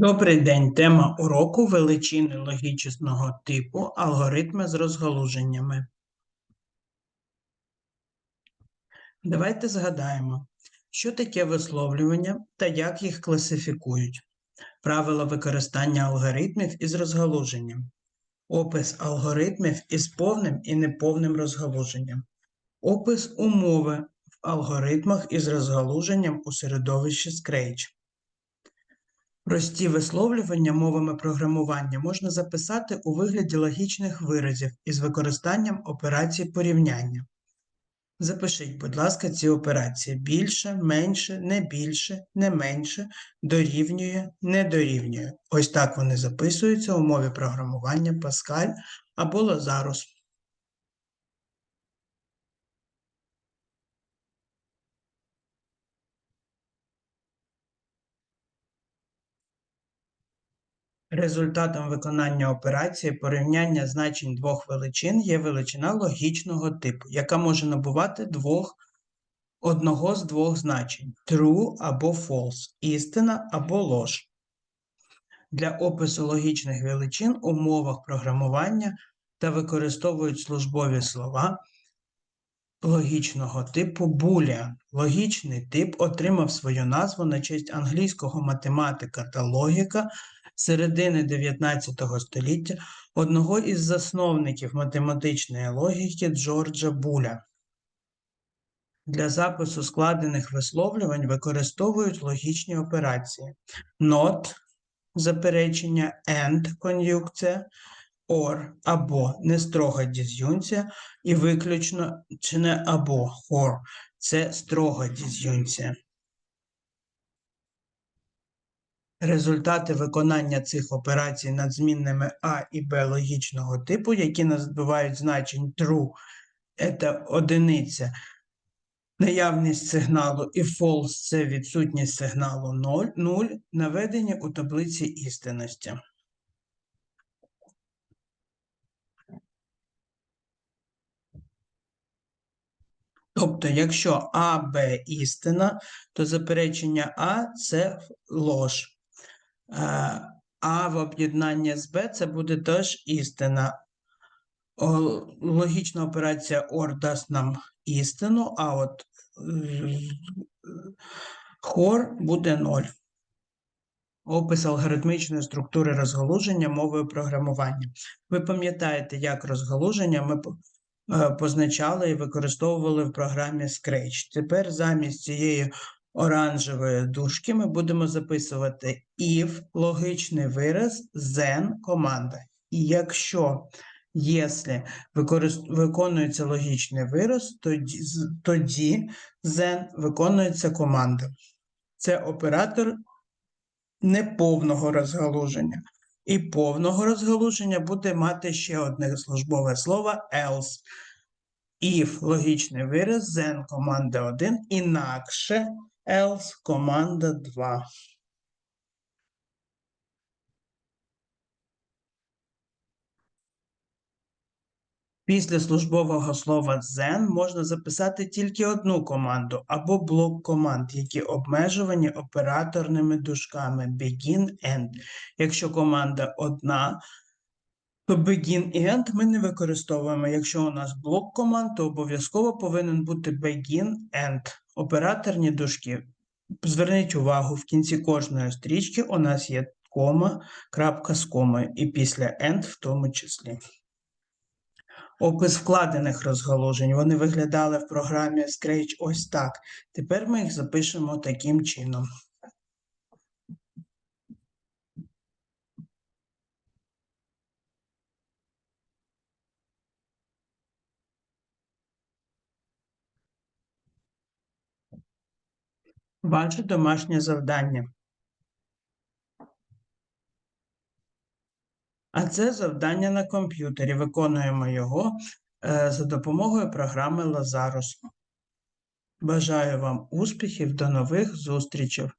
Добрий день. Тема уроку величини логічного типу, алгоритми з розгалуженнями. Давайте згадаємо, що таке висловлювання та як їх класифікують. Правила використання алгоритмів із розгалуженням. Опис алгоритмів із повним і неповним розгалуженням. Опис умови в алгоритмах із розгалуженням у середовищі Scratch. Прості висловлювання мовами програмування можна записати у вигляді логічних виразів із використанням операцій порівняння. Запишіть, будь ласка, ці операції більше, менше, не більше, не менше, дорівнює, не дорівнює. Ось так вони записуються у мові програмування Pascal або Lazarus. Результатом виконання операції порівняння значень двох величин є величина логічного типу, яка може набувати двох, одного з двох значень true або false, істина або лож. Для опису логічних величин у мовах програмування та використовують службові слова логічного типу Boolean. Логічний тип отримав свою назву на честь англійського математика та логіка середини 19 століття одного із засновників математичної логіки Джорджа Буля. Для запису складених висловлювань використовують логічні операції not заперечення, and кон'юкція, or або нестрога діз'юнція і виключно чи не або or – це строга діз'юнція. Результати виконання цих операцій над змінними А і Б логічного типу, які називають значень true, це одиниця, наявність сигналу і false – це відсутність сигналу 0, 0 наведені у таблиці істинності. Тобто, якщо А, Б істина, то заперечення А це лож. Е, А в об'єднанні з Б це буде теж істина. Логічна операція OR дасть нам істину, а от е, хор буде 0. Опис алгоритмічної структури розгалуження мовою програмування. Ви пам'ятаєте, як розгалуження ми е, позначали і використовували в програмі Scratch. Тепер замість цієї оранжевої дужки ми будемо записувати if логічний вираз, then команда. І якщо якщо виконується логічний вираз, тоді, тоді then виконується команда. Це оператор неповного розгалуження. І повного розгалуження буде мати ще одне службове слово else. If логічний вираз, then команда 1, інакше else команда 2. Після службового слова then можна записати тільки одну команду або блок команд, які обмежувані операторними дужками begin end. Якщо команда одна, begin і end ми не використовуємо. Якщо у нас блок команд, то обов'язково повинен бути begin end. Операторні дужки. Зверніть увагу, в кінці кожної стрічки у нас є кома, крапка з комою, і після end в тому числі. Опис вкладених розгалужень. Вони виглядали в програмі Scratch ось так. Тепер ми їх запишемо таким чином. Ваше домашнє завдання. А це завдання на комп'ютері. Виконуємо його е, за допомогою програми Lazarus. Бажаю вам успіхів, до нових зустрічей!